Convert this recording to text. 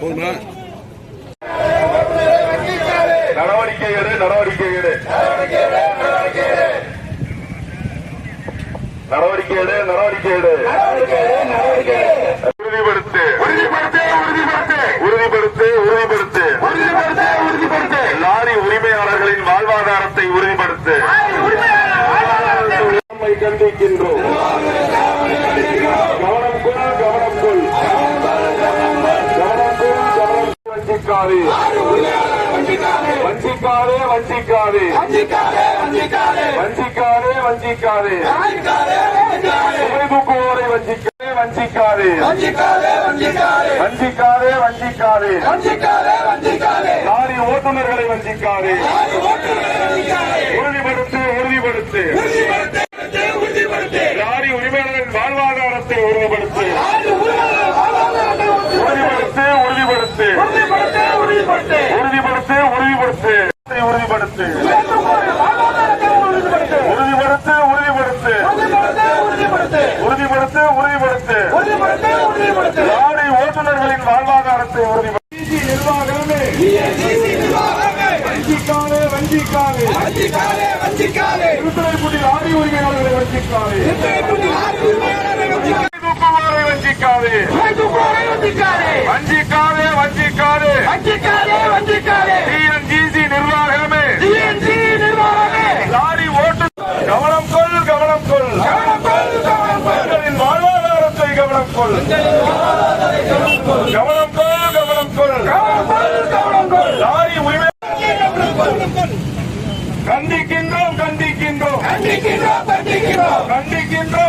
போதுமா? நடவடிக்கை எடு நடவடிக்கை எடு. நடவடிக்கை எடு நடவடிக்கை எடு உறுதிப்படுத்து உறுதிப்படுத்து உறுதிப்படுத்து உறுதிப்படுத்து உறுதிப்படுத்து உறுதிப்படுத்து லாரி உரிமையாளர்களின் வாழ்வாதாரத்தை உறுதிப்படுத்து. கண்டிக்கின்றோம். கவனம் கொள் கவனம் கொள். கவனம் கொள் கவனம் வஞ்சிக்காதே. வஞ்சிக்காதே வஞ்சிக்காதே. வஞ்சிக்காதே வஞ்சிக்காதே. வஞ்சிக்காதே வஞ்சிக்காதே. வஞ்சிக்காதே வஞ்சிக்காதே. லாரி ஓட்டுநர்களை வஞ்சிக்காதே உறுதிப்படுத்து உறுதிப்படுத்து லாரி உரிமையாளர்கள் வாழ்வாதாரத்தை உறுதிப்படுத்து உறுதிப்படுத்து உறுதிப்படுத்து உறுதிப்படுத்து. உறுதிப்படுத்து உறுதிப்படுத்து. உறுதிப்படுத்து. உறுதிப்படுத்து. உறுதிப்படுத்து. லாரி ஓட்டுநர்களின் வாழ்வாதாரத்தை உறுதிப்படுத்து. நிர்வாகமே. லாரி உரிமையாளர்களை வஞ்சிக்காதே. தூக்குவோரை வஞ்சிக்காதே. வஞ்சிக்காதே. கவனம் கொள். கவனம் கொள் கவனம் கொள். லாரி உரிமை கண்டிக்கின்றோம் கண்டிக்கின்றோம். கண்டிக்கின்றோம் கண்டிக்கின்றோம். கண்டிக்கின்றோம்